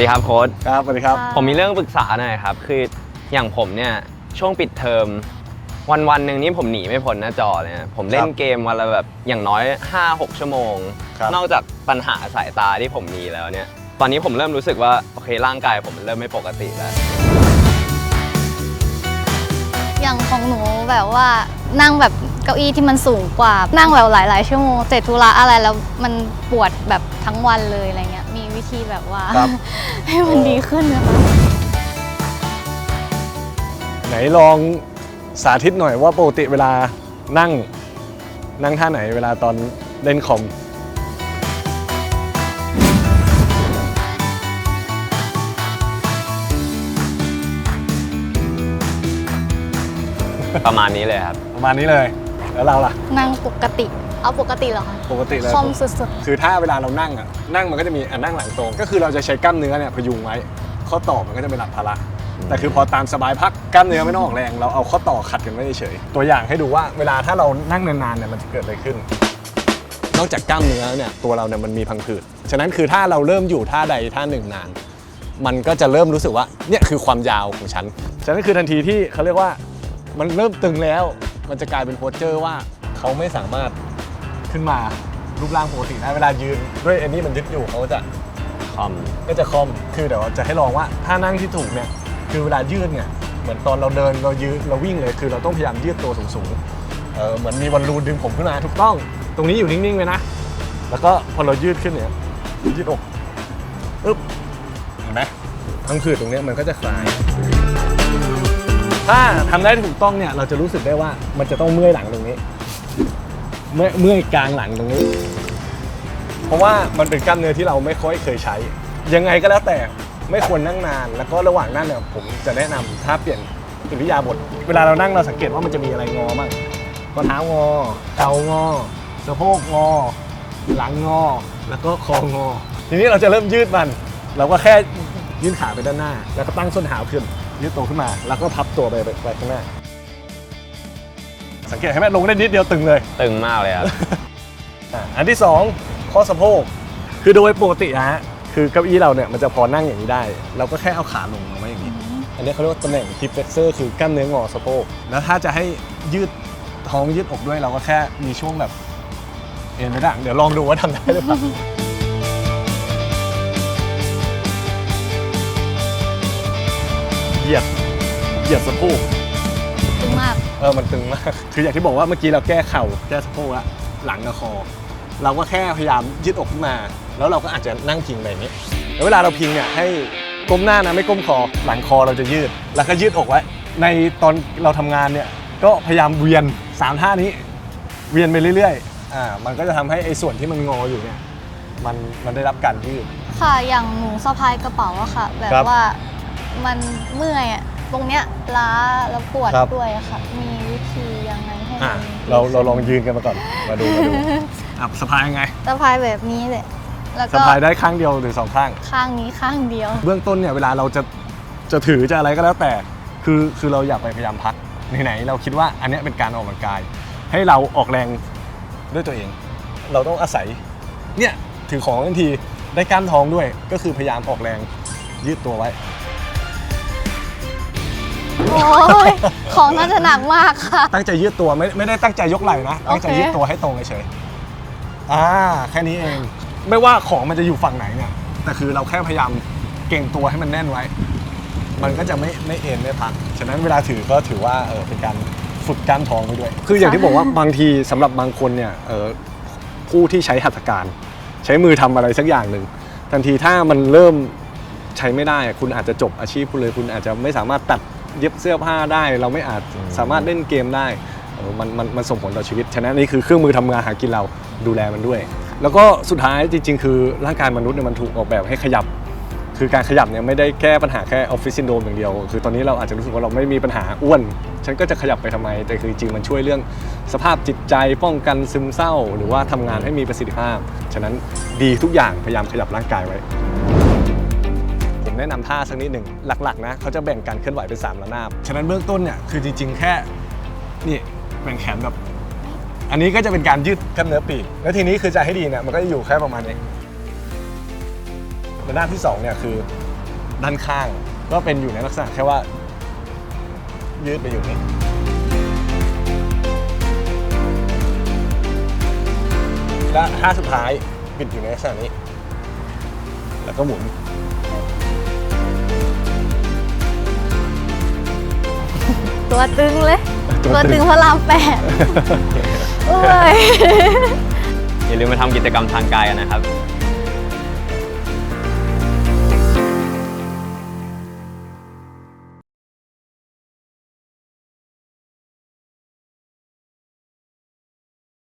ดีครับโค้ดครับสวัสดีครับ ผมมีเรื่องปรึกษาหน่อยครับ คืออย่างผมเนี่ยช่วงปิดเทอมวันวันๆหนึ่งนี่ผมหนีไม่พ้นหน้าจอเลยนะผมเล่นครับเกมวันละแบบอย่างน้อย 5-6 ชั่วโมงครับนอกจากปัญหาสายตาที่ผมมีแล้วเนี่ย ตอนนี้ผมเริ่มรู้สึกว่าโอเคร่างกายผมมันเริ่มไม่ปกติแล้ว อย่างของหนูแบบว่านั่งแบบเก้าอี้ที่มันสูงกว่า นั่งแบบหลาย ๆ ชั่วโมงเสร็จธุระอะไรแล้วมันปวดแบบทั้งวันเลยอะไรเงี้ย มีวิธีแบบว่า ครับ ให้มันดีขึ้นไหมคะไหนลองสาธิตหน่อยว่าปกติเวลานั่ง นั่งท่าไหนเวลาตอนเล่นคอม ประมาณนี้เลยครับ ประมาณนี้เลย แล้วเราล่ะ นั่งปกติ เอาปกติเหรอคะปกติเลยคอมสุดคือถ้าเวลาเรานั่งอะนั่งมันก็จะมีอะนั่งหลังตรง ก็คือเราจะใช้กล้ามเนื้อเนี่ยพยุงไว้ ข้อต่อมันก็จะเป็นหลักภาระแต่คือพอตามสบายพักกล้ามเนื้อไม่ต้องออกแรง เราเอาข้อต่อขัดกันไว้เฉยๆตัวอย่างให้ดูว่าเวลาถ้าเรานั่งนานๆเนี่ยมันจะเกิดอะไรขึ้น นอกจากกล้ามเนื้อเนี่ยตัวเราเนี่ยมันมีพังผืดฉะนั้นคือถ้าเราเริ่มอยู่ท่าใดท่าหนึ่งนาน มันก็จะเริ่มรู้สึกว่าเนี่ยคือความยาวของฉันฉะนั้นคือทันทีที่เขาเรียกว่ามันเริ่มตึงแล้ว มันจะกลายเป็นโพสเจอร์ว่าเขาไม่สามารถขึ้นมารูปร่างปกติได้เวลายืนด้วยอันนี้มันยึดอยู่เขาจะคอมก็จะคอมคือเดี๋ยวจะให้ลองว่าถ้านั่งที่ถูกเนี่ยคือเวลายืดเนี่ยเหมือนตอนเราเดินเรายืดเราวิ่งเลยคือเราต้องพยายามยืดตัวสูงๆเออเหมือนมีบอลลูนดึงผมขึ้นมาถูกต้อง ตรงนี้อยู่นิ่งๆไว้นะ แล้วก็พอเรายืดขึ้นเนี่ยยืดอกอึ๊บเห็นไหมพังผืดตรงนี้มันก็จะคลาย ถ้าทำได้ถูกต้องเนี่ยเราจะรู้สึกได้ว่ามันจะต้องเมื่อยหลังตรงนี้ เมื่อยเมื่อยกลางหลังตรงนี้ เพราะว่ามันเป็นกล้ามเนื้อที่เราไม่ค่อยเคยใช้ ยังไงก็แล้วแต่ไม่ควรนั่งนาน แล้วก็ระหว่างนั่งเนี่ยผมจะแนะนำถ้าเปลี่ยนอิริยาบถเวลาเรานั่งเราสังเกตว่ามันจะมีอะไรงอบ้างข้อเท้างอเข่างอสะโพกงอ หลังงอ แล้วก็คองอ ทีนี้เราจะเริ่มยืดมัน เราก็แค่ยื่นขาไปด้านหน้า แล้วก็ตั้งส้นเท้าขึ้น ยืดตัวขึ้นมา แล้วก็พับตัวไปไปไปข้างหน้า สังเกตให้ไหมลงได้นิดเดียวตึงเลยตึงมากเลยครับ อะอันที่2ข้อสะโพกคือโดยปกตินะฮะคือเก้าอี้เราเนี่ยมันจะพอนั่งอย่างนี้ได้ เราก็แค่เอาขาลงมาไว้อย่างนี้ อันนี้เขาเรียกว่าตำแหน่ง hip flexor คือกล้ามเนื้องอสะโพกแล้วถ้าจะให้ยืดท้องยืดอกด้วยเราก็แค่มีช่วงแบบเอ็นไปดังเดี๋ยวลองดูว่าทำได้หรือเปล่า ยียดเหยียดสะโพกๆตึงมาก เออมันตึงมาก คืออย่างที่บอกว่าเมื่อกี้เราแก้เข่าแก้สะโพกละหลังกับคอ เราก็แค่พยายามยืดอกขึ้นมา แล้วเราก็อาจจะนั่งพิงแบบนี้แล้วเวลาเราพิงเนี่ยให้ก้มหน้านะไม่ก้มคอหลังคอเราจะยืด แล้วก็ยืดอกไว้ ในตอนเราทำงานเนี่ยก็พยายามเวียนสามท่านี้ เวียนไปเรื่อยๆอ่ามันก็จะทำให้ไอ้ส่วนที่มันงออยู่เนี่ยมันมันได้รับการยืดค่ะอย่างหนูสะพายกระเป๋าอะค่ะ แบบครับว่า มันเมื่อยอะตรงเนี้ยล้าแล้วปวดครับ ด้วยอะค่ะ มีวิธียังไงให้อ่ามันเราเราลองยืนกันมาก่อน มาดูมาดูอะสะพายยังไงสะพายแบบนี้เลยแล้วสะก็พายได้ข้างเดียวหรือสองข้าง ข้างนี้ข้างเดียว เบื้องต้นเนี่ยเวลาเราจะจะถือจะอะไรก็แล้วแต่ คือคือเราอยากไปพยายามพักไหนๆเราคิดว่าอันเนี้ยเป็นการออกกำลังกาย ให้เราออกแรงด้วยตัวเอง เราต้องอาศัยเนี่ยถือของทันทีได้กล้ามท้องด้วยก็คือพยายามออกแรงยืดตัวไว้ โอ้ยของน่าจะหนักมากค่ะ ตั้งใจยืดตัวไม่ไม่ได้ตั้งใจยกไหล่นะ ตั้งใจโอเคยืดตัวให้ตรงเฉยๆอ่าแค่นี้เอง ไม่ว่าของมันจะอยู่ฝั่งไหนเนี่ยแต่คือเราแค่พยายามเก่งตัวให้มันแน่นไว้ มันก็จะไม่ไม่เอ็นไม่พักฉะนั้นเวลาถือก็ถือว่าเออเป็นการฝึกกล้ามท้องไปด้วย คืออย่างที่บอกว่าบางทีสำหรับบางคนเนี่ยเออผู้ที่ใช้หัตถการ ใช้มือทำอะไรสักอย่างหนึ่งทันทีถ้ามันเริ่มใช้ไม่ได้ คุณอาจจะจบอาชีพคุณเลย คุณอาจจะไม่สามารถตัด เย็บเสื้อผ้าได้ เราไม่อาจสามารถเล่นเกมได้เออมันมันมันส่งผลต่อชีวิต ฉะนั้นนี่คือเครื่องมือทำงานหากินเราดูแลมันด้วย แล้วก็สุดท้ายจริง ๆ คือร่างกายมนุษย์เนี่ยมันถูกออกแบบให้ขยับ คือการขยับเนี่ยไม่ได้แก้ปัญหาแค่ออฟฟิศซินโดรมอย่างเดียว คือตอนนี้เราอาจจะรู้สึกว่าเราไม่มีปัญหาอ้วน ฉันก็จะขยับไปทำไม แต่คือจริงๆมันช่วยเรื่องสภาพจิตใจป้องกันซึมเศร้า หรือว่าทำงานให้มีประสิทธิภาพ ฉะนั้นดีทุกอย่างพยายามขยับร่างกายไว้ ผมแนะนำท่าสักนิดหนึ่งหลักๆนะเขาจะแบ่งการเคลื่อนไหวเป็น3ระนาบ ฉะนั้นเบื้องต้นเนี่ยคือจริง ๆ แค่นี่แบ่งแขนแบบ อันนี้ก็จะเป็นการยืดกล้ามเนื้อปีก แล้วทีนี้คือจะให้ดีเนี่ยมันก็จะอยู่แค่ประมาณนี้ระนาบที่2เนี่ยคือด้านข้างก็เป็นอยู่ในลักษณะแค่ว่า ยืดไปอยู่นี่และท่าสุดท้ายปิดอยู่ในลักษณะนี้ แล้วก็หมุน ตัวตึงเลย ตัตัววตึตึงงพระรามแปดโอ้ย อย่าลืมมาทำกิจกรรมทางกายกันนะครับ